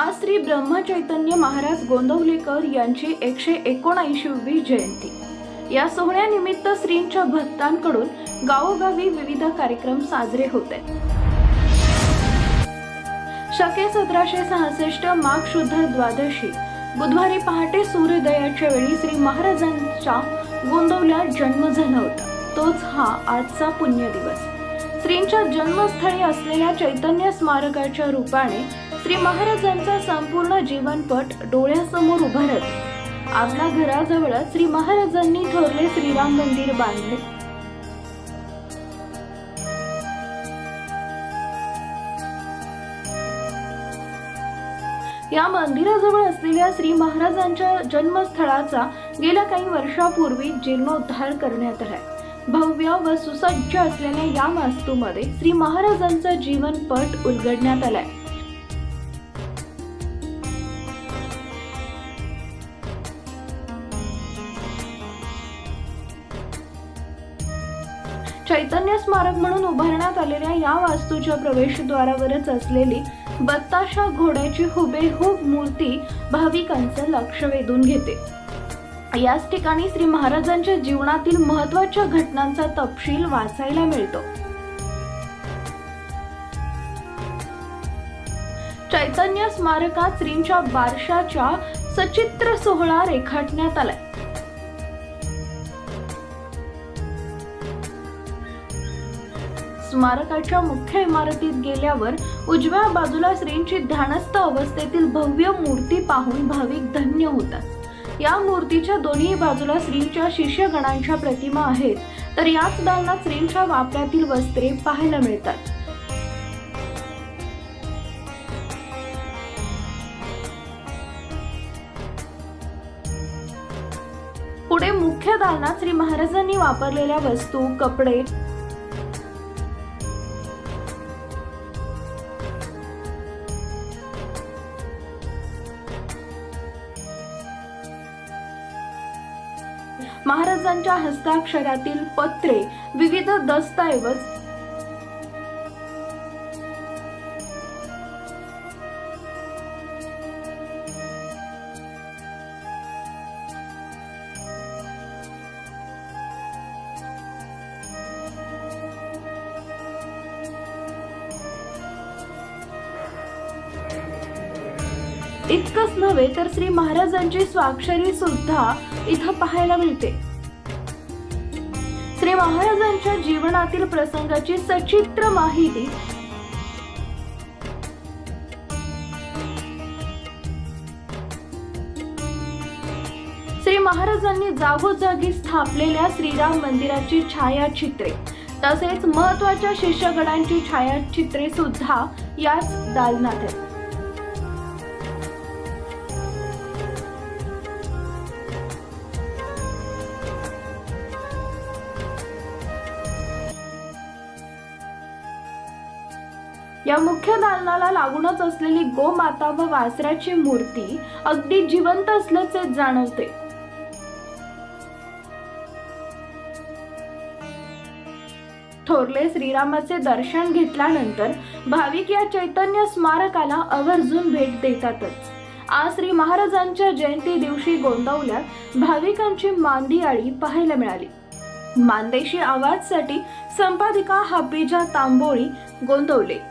आज श्री ब्रह्मचैतन्य महाराज गोंदवलेकर यांची एकशे एकोणऐंशीवी जयंती. या सोहळ्यानिमित्त श्रींच्या भक्तांकडून गावोगावी विविध कार्यक्रम साजरे होते. शके सतराशे सहासष्ट माघ शुद्ध द्वादशी बुधवारी पहाटे सूर्योदयाच्या वेळी श्री महाराजांचा गोंदवल्यात जन्म झाला होता. तोच हा आजचा पुण्य दिवस. श्रींच्या जन्मस्थळी असलेल्या चैतन्य स्मारकाच्या रूपाने श्री महाराजांचा संपूर्ण जीवनपट डोळ्यासमोर उभारत आपल्या घराजवळच श्री महाराजांनी ठरले श्रीराम मंदिर बांधले. या मंदिराजवळ असलेल्या श्री महाराजांच्या जन्मस्थळाचा गेल्या काही वर्षापूर्वी जीर्णोद्धार करण्यात आलाय. भव्य व सुसज्ज असलेल्या या वास्तूमध्ये श्री महाराजांचा जीवनपट उलगडण्यात आलाय. चैतन्य स्मारक म्हणून उभारण्यात आलेल्या या वास्तूच्या प्रवेशद्वारावरच असलेली बत्ताशा घोड्याची हुबेहूब मूर्ती भाविकांचं लक्ष वेधून घेते. याच ठिकाणी श्री महाराजांच्या जीवनातील महत्त्वाच्या घटनांचा तपशील वाचायला मिळतो. चैतन्य स्मारकात श्रींच्या बारशाच्या सचित्र सोहळा रेखाटण्यात आलाय. स्मारकाच्या मुख्य इमारतीत गेल्यावर उजव्या बाजूला श्रींची ध्यानस्थ अवस्थेतील भव्य मूर्ती पाहून भाविक धन्य होतात. या मूर्तीच्या दोन्ही बाजूला श्रींच्या शिष्यगणांच्या प्रतिमा आहेत तर याच दालनात श्रींच्या वापरातील वस्त्रे पाहायला मिळतात. पुढे मुख्य दालनात श्री महाराजांनी वापरलेल्या वस्तू कपडे महाराजांच्या हस्ताक्षरातील पत्रे विविध दस्तऐवज इतकंच नव्हे तर श्री महाराजांची स्वाक्षरी सुद्धा इथं पाहायला मिळते. श्री महाराजांच्या जीवनातील प्रसंगाची सचित्र माहिती. श्री महाराजांनी जागोजागी स्थापलेल्या श्रीराम मंदिराची छायाचित्रे तसेच महत्त्वाच्या शिष्यगणांची छायाचित्रे सुद्धा याच दालनात आहेत. या मुख्य दालनाला लागूनच असलेली गोमाता व वासराची मूर्ती अगदी जिवंत असल्याचे जाणवते. थोरले श्रीरामाचे दर्शन घेतल्यानंतर भाविक या चैतन्य स्मारकाला आवर्जून भेट देतातच. आज श्री महाराजांच्या जयंती दिवशी गोंदवल्यात भाविकांची मांदियाळी पाहायला मिळाली. मानदेशी आवाजसाठी संपादिका हापिजा तांबोळी गोंदवले.